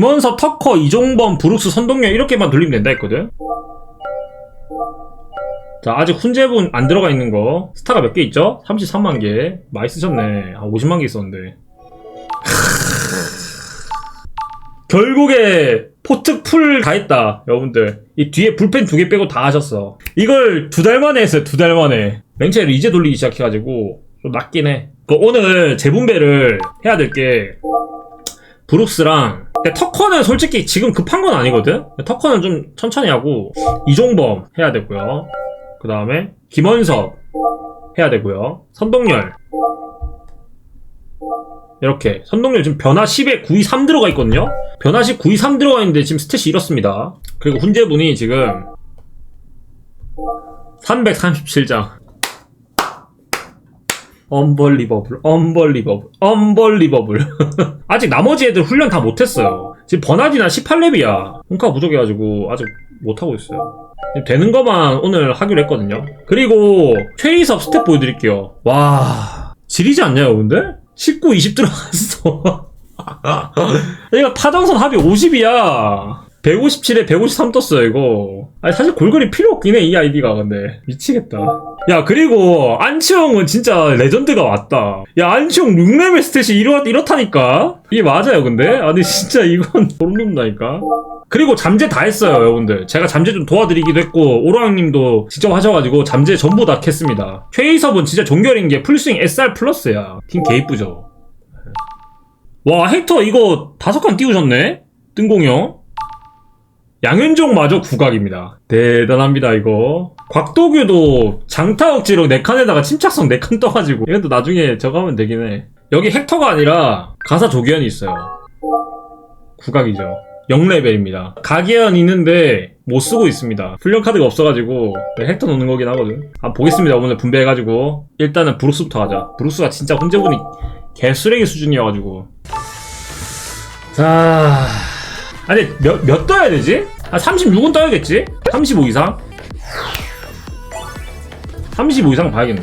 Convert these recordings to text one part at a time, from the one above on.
김원섭, 터커, 이종범, 브룩스, 선동열 이렇게만 돌리면 된다 했거든. 자, 아직 훈제분 안 들어가 있는 거. 스타가 몇 개 있죠? 33만 개. 많이 쓰셨네. 아, 50만 개 있었는데. 결국에 포트 풀 다 했다, 여러분들. 이 뒤에 불펜 두 개 빼고 다 하셨어. 이걸 두 달 만에 했어요, 두 달 만에. 랭체를 이제 돌리기 시작해가지고 좀 낫긴 해. 그 오늘 재분배를 해야 될 게 브룩스랑 터커는 솔직히 지금 급한 건 아니거든? 터커는 좀 천천히 하고 이종범 해야 되고요. 그 다음에 김원섭 해야 되고요. 선동열 이렇게 선동열 지금 변화 10에 9이 3 들어가 있거든요. 변화 10 9이 3 들어가 있는데 지금 스탯이 이렇습니다. 그리고 훈제분이 지금 337장 언벌리버블, 언벌리버블, 언벌리버블. 아직 나머지 애들 훈련 다 못했어요. 지금 버나디나 18렙이야. hun가 부족해가지고 아직 못하고 있어요. 되는 것만 오늘 하기로 했거든요. 그리고 최희섭 스텝 보여드릴게요. 와, 지리지 않냐, 여러분들? 19, 20 들어갔어. 이거 타정선 합이 50이야. 157에 153 떴어요, 이거. 아니, 사실 골걸이 필요 없긴 해, 이 아이디가, 근데. 미치겠다. 야, 그리고, 안치홍은 진짜 레전드가 왔다. 야, 안치홍 6레벨 스탯이 이렇, 이렇다니까? 이게 맞아요, 근데? 아니, 진짜 이건 소름 돋는다니까? 그리고 잠재 다 했어요, 여러분들. 제가 잠재 좀 도와드리기도 했고, 오로랑님도 직접 하셔가지고 잠재 전부 다 캤습니다. 최희섭은 진짜 종결인 게 풀스윙 SR 플러스야. 팀 개이쁘죠? 와, 헥터 이거 다섯 칸 띄우셨네? 뜬공형. 양현종 마저 국악입니다. 대단합니다, 이거. 곽도규도 장타 억지로 4칸에다가 침착성 4칸 떠가지고. 이것도 나중에 저거 하면 되긴 해. 여기 헥터가 아니라 가사 조기현이 있어요. 국악이죠. 0레벨입니다. 가기현 있는데 못 쓰고 있습니다. 훈련 카드가 없어가지고 네, 헥터 놓는 거긴 하거든. 아 보겠습니다. 오늘 분배해가지고 일단은 브루스부터 하자. 브루스가 진짜 혼재분이 개쓰레기 수준이어가지고. 자, 아니 몇, 몇 떠야 되지? 아 36은 떠야겠지? 35 이상? 35 이상 봐야겠네.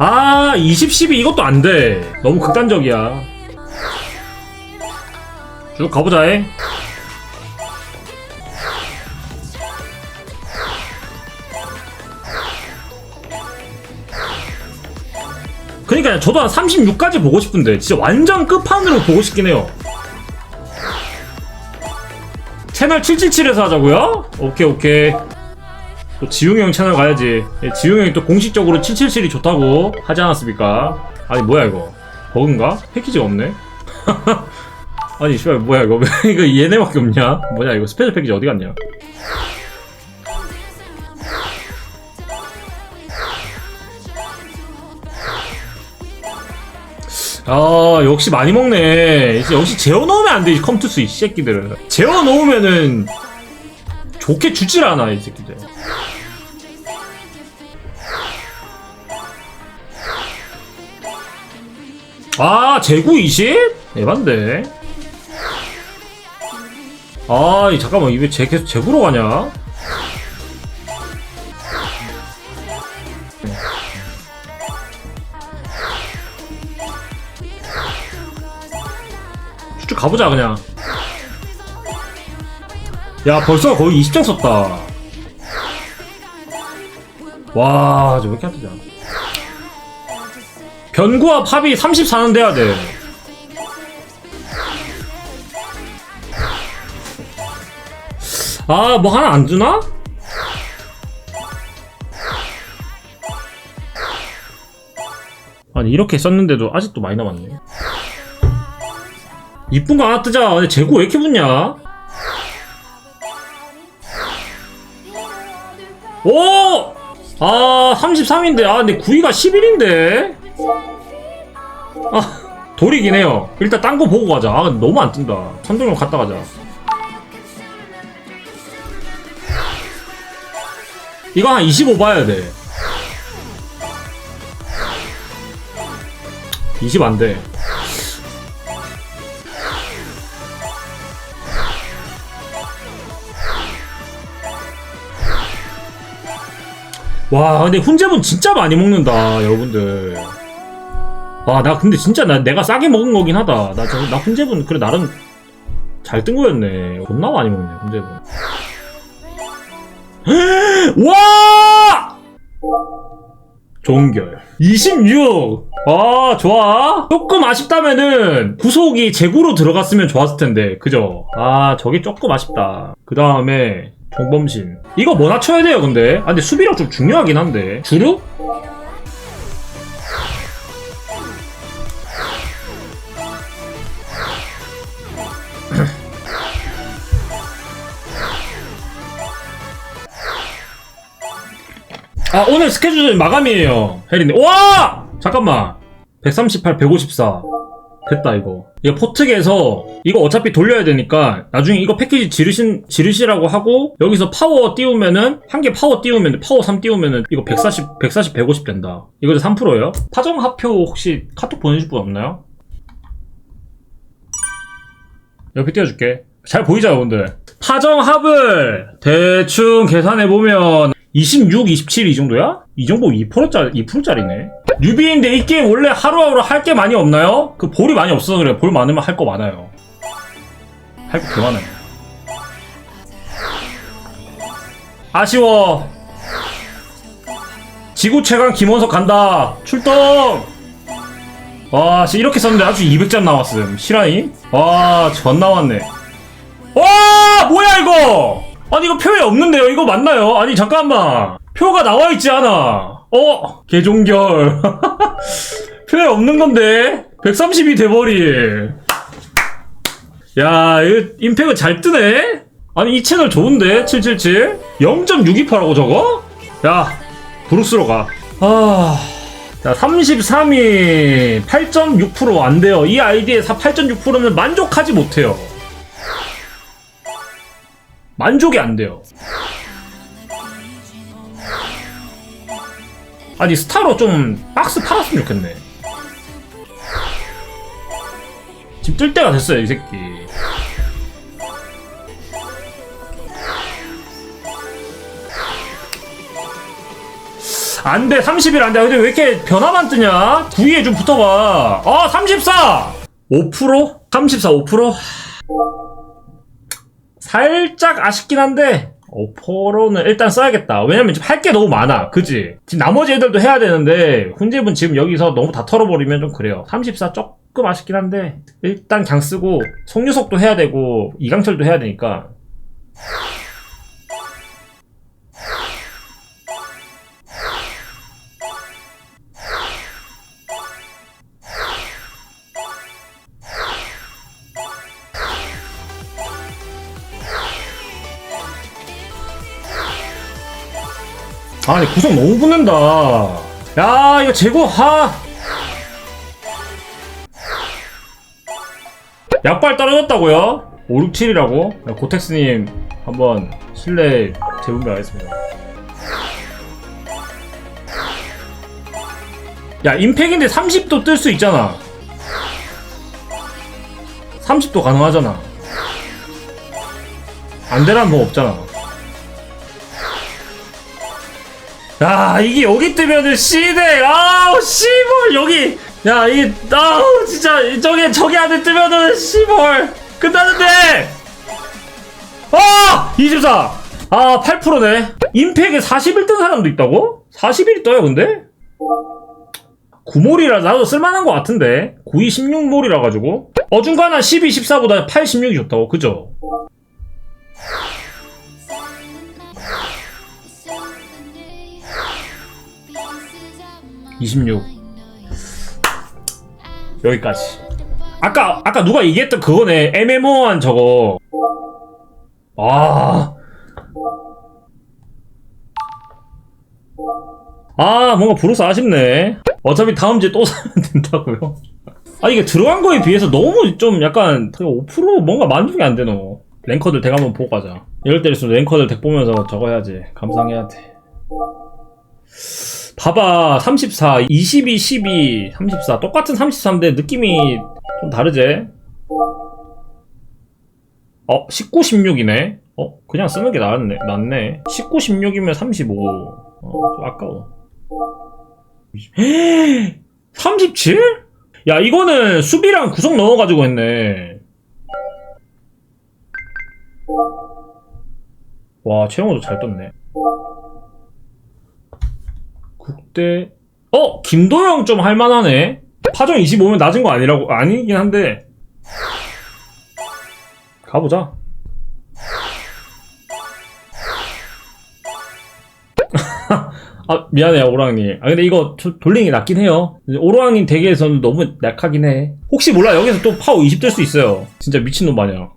아, 20, 12 이것도 안 돼. 너무 극단적이야. 쭉 가보자, 해. 그니까 저도 한 36까지 보고 싶은데 진짜 완전 끝판으로 보고 싶긴 해요. 채널 777에서 하자고요? 오케이 오케이. 또 지웅이 형 채널 가야지. 예, 지웅이 형이 또 공식적으로 777이 좋다고 하지 않았습니까? 아니 뭐야 이거? 버그인가? 패키지가 없네. 아니 씨발 뭐야 이거 왜 이거 얘네밖에 없냐? 뭐냐 이거 스페셜 패키지 어디 갔냐? 아 역시 많이 먹네. 이제 역시 재워놓으면 안 되지 컴투스 이 새끼들은. 재워놓으면은 좋게 주질 않아 이 새끼들. 아 재구 20? 에반데. 아 이, 잠깐만 이왜 재, 계속 재구로 가냐? 가보자 그냥 야 벌써 거의 20장 썼다 와 저 왜 이렇게 안 뜨냐 변구와 팝이 34는 돼야 돼 아, 뭐 하나 안 주나? 아니, 이렇게 썼는데도 아직도 많이 남았네. 이쁜 거 하나 뜨자. 근데 재고 왜 이렇게 붙냐? 오! 아, 33인데. 아, 근데 9위가 11인데? 아, 돌이긴 해요. 일단 딴 거 보고 가자. 아, 너무 안 뜬다. 선동형 갔다 가자. 이거 한 25 봐야 돼. 20 안 돼. 와, 근데 훈제분 진짜 많이 먹는다, 여러분들. 아, 나 근데 진짜 나 내가 싸게 먹은 거긴 하다. 나 저, 나 훈제분 그래 나름 잘 뜬 거였네. 존나 많이 먹네, 훈제분. 와! 종결. 26! 아, 좋아. 조금 아쉽다면은 구속이 재구로 들어갔으면 좋았을 텐데. 그죠? 아, 저게 조금 아쉽다. 그 다음에 종범신. 이거 뭐 낮춰야 돼요, 근데? 아, 근데 수비력 좀 중요하긴 한데. 주루? 아 오늘 스케줄 마감이에요 혜린님 와 잠깐만 138 154 됐다 이거 이거 포특에서 이거 어차피 돌려야 되니까 나중에 이거 패키지 지르신 지르시라고 하고 여기서 파워 띄우면은 한 개 파워 띄우면 파워 3 띄우면은 이거 140 140 150 된다 이거 3%예요 파정 합표 혹시 카톡 보내줄 분 없나요? 옆에 띄워줄게 잘 보이죠 여러분들 파정 합을 대충 계산해보면 26, 27 이 정도야? 이 정도 2%짜리, 2%짜리네. 뉴비인데 이 게임 원래 하루하루 할 게 많이 없나요? 그 볼이 많이 없어서 그래. 볼 많으면 할 거 많아요. 할 거 개 많아요. 아쉬워. 지구 최강 김원석 간다. 출동! 와, 씨, 이렇게 썼는데 아주 200점 나왔음. 실화임? 와, 전 나왔네. 와, 뭐야, 이거! 아니, 이거 표에 없는데요? 이거 맞나요? 아니, 잠깐만. 표가 나와 있지 않아. 어? 개종결. 표에 없는 건데? 130이 돼버리. 야, 임팩은 잘 뜨네? 아니, 이 채널 좋은데? 777? 0.628라고 저거? 야, 브루스로 가. 아. 자, 33이 8.6%안 돼요. 이 아이디에 8.6%면 만족하지 못해요. 만족이 안 돼요. 아니 스타로 좀 박스 팔았으면 좋겠네. 지금 뜰 때가 됐어요 이 새끼. 안돼 30일 안돼. 근데 왜 이렇게 변화만 뜨냐? 9위에 좀 붙어봐. 아 34 5% 34 5% 살짝 아쉽긴 한데 5%는 일단 써야겠다. 왜냐면 지금 할 게 너무 많아. 그지? 지금 나머지 애들도 해야 되는데 훈집은 지금 여기서 너무 다 털어버리면 좀 그래요. 34 조금 아쉽긴 한데 일단 그냥 쓰고 송유석도 해야 되고 이강철도 해야 되니까 아니 구성 너무 붙는다. 야 이거 재고 하. 약발 떨어졌다고요? 5, 6, 7이라고? 고텍스님 한번 실내 재분배하겠습니다. 야 임팩인데 30도 뜰 수 있잖아. 30도 가능하잖아. 안 되란 뭐 없잖아. 야 이게 여기 뜨면은 씨네 아우 씨벌 여기 야 이게 아우 진짜 저게 저기 안에 뜨면은 씨벌 끝나는데 아 24! 아 8%네 임팩에 41뜬 사람도 있다고? 41이 떠요 근데? 9몰이라 나도 쓸만한 것 같은데 92 16몰이라 가지고 어중간한 12 14보다 8 16이 좋다고 그죠? 26 여기까지 아까 아까 누가 얘기했던 그거네 애매모호한 저거 아. 아, 뭔가 브루스 아쉽네. 어차피 다음 주에 또 사면 된다고요? 아, 이게 들어간 거에 비해서 너무 좀 약간 5% 뭔가 만족이 안 되노. 랭커들 덱 한번 보고 가자. 이럴 때일수록 랭커들 덱 보면서 저거 해야지. 감상해야 돼. 봐봐 34 22 12 34 똑같은 33인데 느낌이 좀 다르지? 어 19 16이네? 어 그냥 쓰는 게 낫네 낫네. 19 16이면 35 어, 좀 아까워. 37? 야 이거는 수비랑 구성 넣어가지고 했네. 와 최영호도 잘 떴네 국대 어? 김도영 좀 할만하네? 파종 25면 낮은 거 아니라고 아니긴 한데. 가보자. 아 미안해요 오랑님. 아 근데 이거 저- 돌리는 게 낫긴 해요. 오랑님 덱에서는 너무 약하긴 해. 혹시 몰라 여기서 또 파워 20 될 수 있어요. 진짜 미친놈 마냥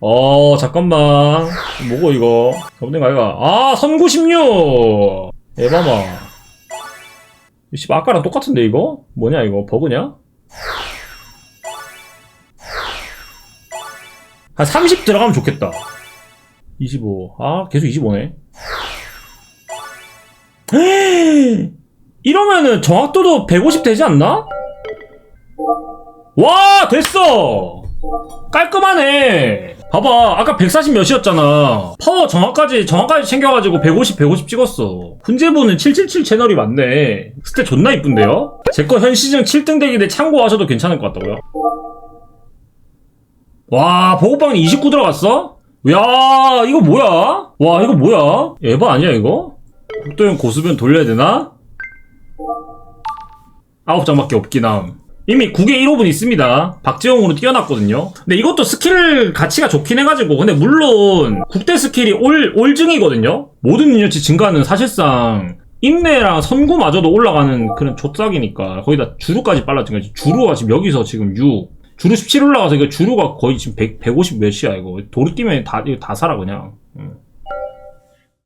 어 잠깐만. 뭐고 이거? 없는가 이거 아 선구 16 에바마. 씨 아까랑 똑같은데 이거? 뭐냐 이거? 버그냐? 한 30 들어가면 좋겠다. 25. 아, 계속 25네. 이러면은 정확도도 150 되지 않나? 와, 됐어! 깔끔하네! 봐봐, 아까 140 몇이었잖아. 파워 정확까지, 정확까지 챙겨가지고 150, 150 찍었어. 훈제부는 777 채널이 맞네. 스탯 존나 이쁜데요? 제 거 현 시즌 7등 덱인데 참고하셔도 괜찮을 것 같다고요? 와, 보고방이 29 들어갔어? 야, 이거 뭐야? 와, 이거 뭐야? 에바 아니야, 이거? 국도형 고수변 돌려야 되나? 아홉 장밖에 없긴 함. 이미 9개 1호분 있습니다. 박지영으로 뛰어났거든요. 근데 이것도 스킬 가치가 좋긴 해가지고. 근데 물론, 국대 스킬이 올, 올증이거든요? 모든 능력치 증가는 사실상, 인내랑 선구마저도 올라가는 그런 족삭이니까. 거기다 주루까지 빨라진 거지. 주루가 지금 여기서 지금 6. 주루 17 올라가서 이거 주루가 거의 지금 100, 150 몇이야, 이거. 도루 뛰면 다, 이거 다 살아, 그냥. 응.